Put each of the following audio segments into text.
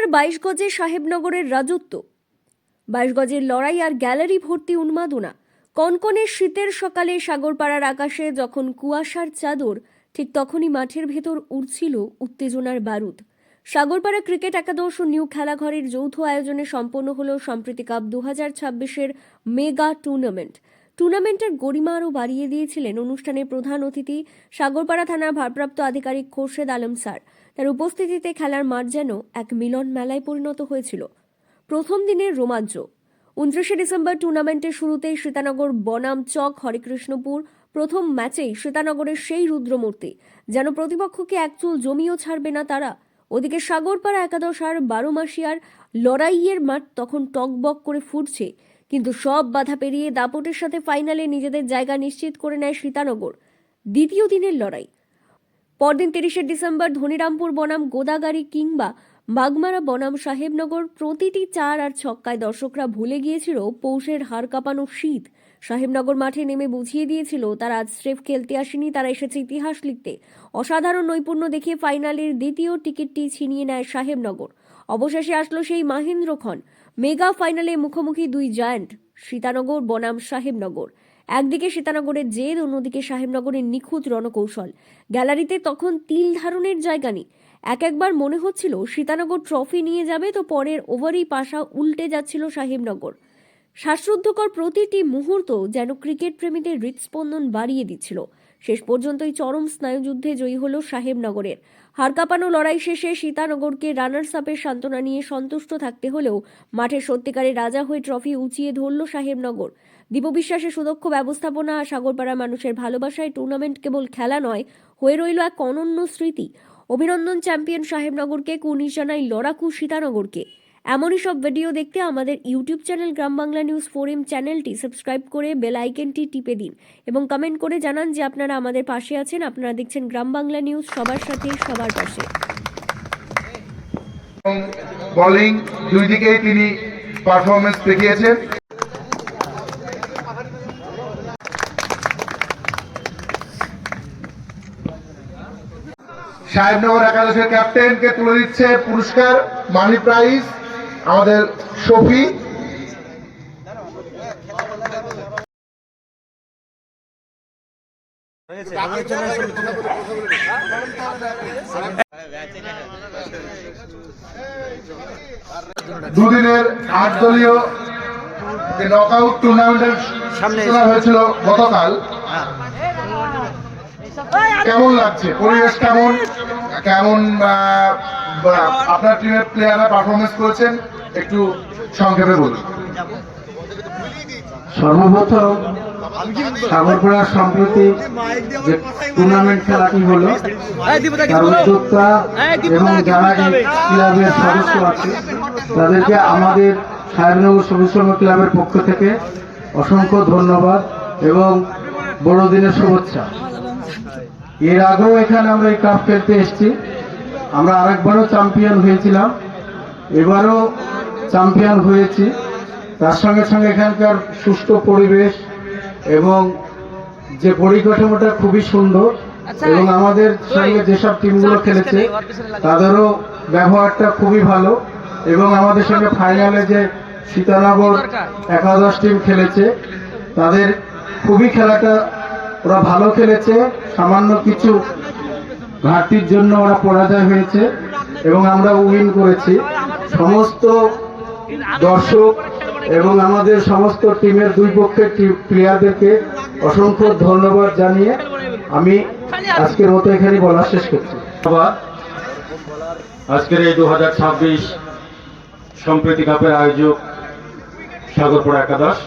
সাগরপাড়ার বাইশ গজে সাহেবনগরের রাজত্ব। বাইশ গজের লড়াই আর গ্যালারি ভর্তি উন্মাদনা। কনকনে শীতের সকালে সাগরপাড়ার আকাশে যখন কুয়াশার চাদর, ঠিক তখনই মাঠের ভেতর উড়ছিল উত্তেজনার বারুদ। সাগরপাড়া ক্রিকেট একাদশ ও নিউ খেলাঘরের যৌথ আয়োজনে সম্পন্ন হল সম্প্রীতি কাপ দু হাজার ছাব্বিশের মেগা টুর্নামেন্ট। টুর্নামেন্টের গরিমা আরও বাড়িয়ে দিয়েছিলেন অনুষ্ঠানের প্রধান অতিথি সাগরপাড়া থানার ভারপ্রাপ্ত আধিকারিক খোরশেদ আলম স্যার। তার উপস্থিতিতে খেলার মাঠ যেন এক মিলন মেলায় পরিণত হয়েছিল। প্রথম দিনের রোমাঞ্চ। উনত্রিশে ডিসেম্বর টুর্নামেন্টের শুরুতেই সীতানগর বনাম চক, হরেকৃষ্ণপুর প্রথম ম্যাচেই সীতানগরের সেই রুদ্রমূর্তি, যেন প্রতিপক্ষকে একচুল জমিও ছাড়বে না তারা। ওদিকে সাগরপাড়া একাদশ আর বারো মাসিয়ার লড়াইয়ের মাঠ তখন টকবক করে ফুটছে, কিন্তু সব বাধা পেরিয়ে দাপটের সাথে ফাইনালে নিজেদের জায়গা নিশ্চিত করে নেয় সীতানগর। দ্বিতীয় দিনের লড়াই। পরদিন তিরিশে ডিসেম্বর ধনিরামপুর বনাম গোদাগাড়ি কিংবা বাগমারা বনাম সাহেবনগর প্রতিটি চার আর ছক্কায় দর্শকরা ভুলে গিয়েছিল পৌষের হাড় কাঁপানো শীত। সাহেবনগর মাঠে নেমে বুঝিয়ে দিয়েছিল, তারা আজ স্রেফ খেলতে আসেনি, তারা এসেছে ইতিহাস লিখতে। অসাধারণ নৈপুণ্য দেখিয়ে ফাইনালের দ্বিতীয় টিকিটটি ছিনিয়ে নেয় সাহেবনগর। অবশেষে আসলো সেই মাহেন্দ্রক্ষণ। মেগা ফাইনালে মুখোমুখি দুই জায়ান্ট, সীতানগর, বনাম, সাহেবনগর। একদিকে সীতানগরের জেদ, অন্যদিকে সাহেবনগরের নিখুঁত রণকৌশল। গ্যালারিতে তখন তিল ধারণের জায়গা নেই। এক একবার মনে হচ্ছিল সীতানগর ট্রফি নিয়ে যাবে, তো পরের ওভারই পাশা উল্টে যাচ্ছিল সাহেবনগর শ্বাসরুদ্ধকর প্রতিটি মুহূর্ত যেন ক্রিকেট প্রেমীদের হৃৎস্পন্দন বাড়িয়ে দিচ্ছিল। শেষ পর্যন্তই চরম স্নায়ুযুদ্ধে জয়ী হল সাহেবনগরের হাড়কাঁপানো লড়াই শেষে সীতানগরকে রানার্স আপের সান্ত্বনা নিয়ে সন্তুষ্ট থাকতে হলেও মাঠে সত্যিকারের রাজা হয়ে ট্রফি উঁচিয়ে ধরল সাহেবনগর দীপ বিশ্বাসের সুদক্ষ ব্যবস্থাপনা আর সাগরপাড়া মানুষের ভালোবাসায় টুর্নামেন্ট কেবল খেলা নয়, হয়ে রইল এক অনন্য স্মৃতি। অভিনন্দন চ্যাম্পিয়ন সাহেবনগরকে কুর্নিশ জানাই লড়াকু সীতানগরকে। এমনই সব ভিডিও দেখতে আমাদের YouTube channel Gram Bangla news forum চ্যানেলটি সাবস্ক্রাইব করে বেল আইকনটি টিপে দিন এবং কমেন্ট করে জানান যে আপনারা আমাদের পাশে আছেন, আপনারা দেখছেন গ্রাম বাংলা নিউজ সবার সাথে, সবার পাশে। বোলিং দুই দিকেই তিনি পারফরমেন্স দেখিয়েছেন। সাহেবনগর একাদশের ক্যাপ্টেনকে তুলে দিচ্ছে পুরস্কার মানি প্রাইজ আমাদের শফি। দুদিনের আট দলীয় যে নকআউট টুর্নামেন্টের সূচনা হয়েছিল গতকাল। কেমন লাগছে? পরিবেশ কেমন? কেমন বা- আপনার টিমের প্লেয়াররা পারফরমেন্স করেছেন? একটু সংক্ষেপে বলুন। সর্বপ্রথম সাগরপাড়া সম্প্রতি যে টুর্নামেন্ট খেলাটি হলো তার উদ্যোক্তা এবং যারা এই ক্লাবের সদস্য আছে তাদেরকে আমাদের সাহেবনগর সবুজ ক্লাবের পক্ষ থেকে অসংখ্য ধন্যবাদ এবং বড়দিনের শুভেচ্ছা। এর আগেও এখানে আমরা এই কাপ খেলতে এসেছি। আমরা আরেকবারও চ্যাম্পিয়ন হয়েছিলাম। এবারও চ্যাম্পিয়ন হয়েছি। তার সঙ্গে সঙ্গে এখানকার সুষ্ঠু পরিবেশ এবং যে পরিকাঠামোটা খুবই সুন্দর এবং আমাদের সঙ্গে যেসব টিমগুলো খেলেছে তাদেরও ব্যবহারটা খুবই ভালো এবং আমাদের সঙ্গে ফাইনালে যে সীতানগর একাদশ টিম খেলেছে তাদের খুবই খেলাটা ওরা ভালো খেলেছে, সামান্য কিছু ঘাটতির জন্য ওরা পরাজয় হয়েছে এবং আমরা উইন করেছি। সমস্ত দর্শক এবং আমাদের সমস্ত টিমের দুই পক্ষের প্লেয়ারদেরকে অসংখ্য ধন্যবাদ জানিয়ে আমি আজকের মতো এখানে বলা শেষ করছি। আজকের এই দু হাজার ছাব্বিশ সম্প্রীতি কাপের আয়োজক সাগরপুরা একাদশ।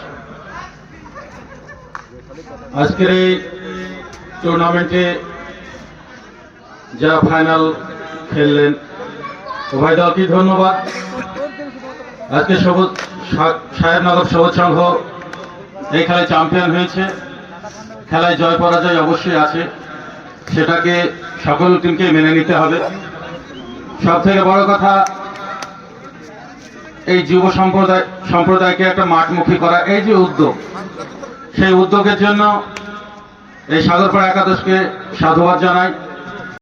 আজকের এই টুর্নামেন্টে যা ফাইনাল খেললেন, উভয় দলকে ধন্যবাদ। আজকে সবুজ সাহেবনগর সবুজ সংঘ এই খেলায় চ্যাম্পিয়ন হয়েছে। খেলায় জয় পরাজয় অবশ্যই আছে। সেটাকে সকল টিমকে মেনে নিতে হবে। সব থেকে বড় কথা, এই যুব সম্প্রদায় সম্প্রদায়কে একটা মাঠমুখী করা, এই যে উদ্যোগ, সেই উদ্যোগের জন্য এই সাগরপাড়া একাদশকে সাধুবাদ জানাই।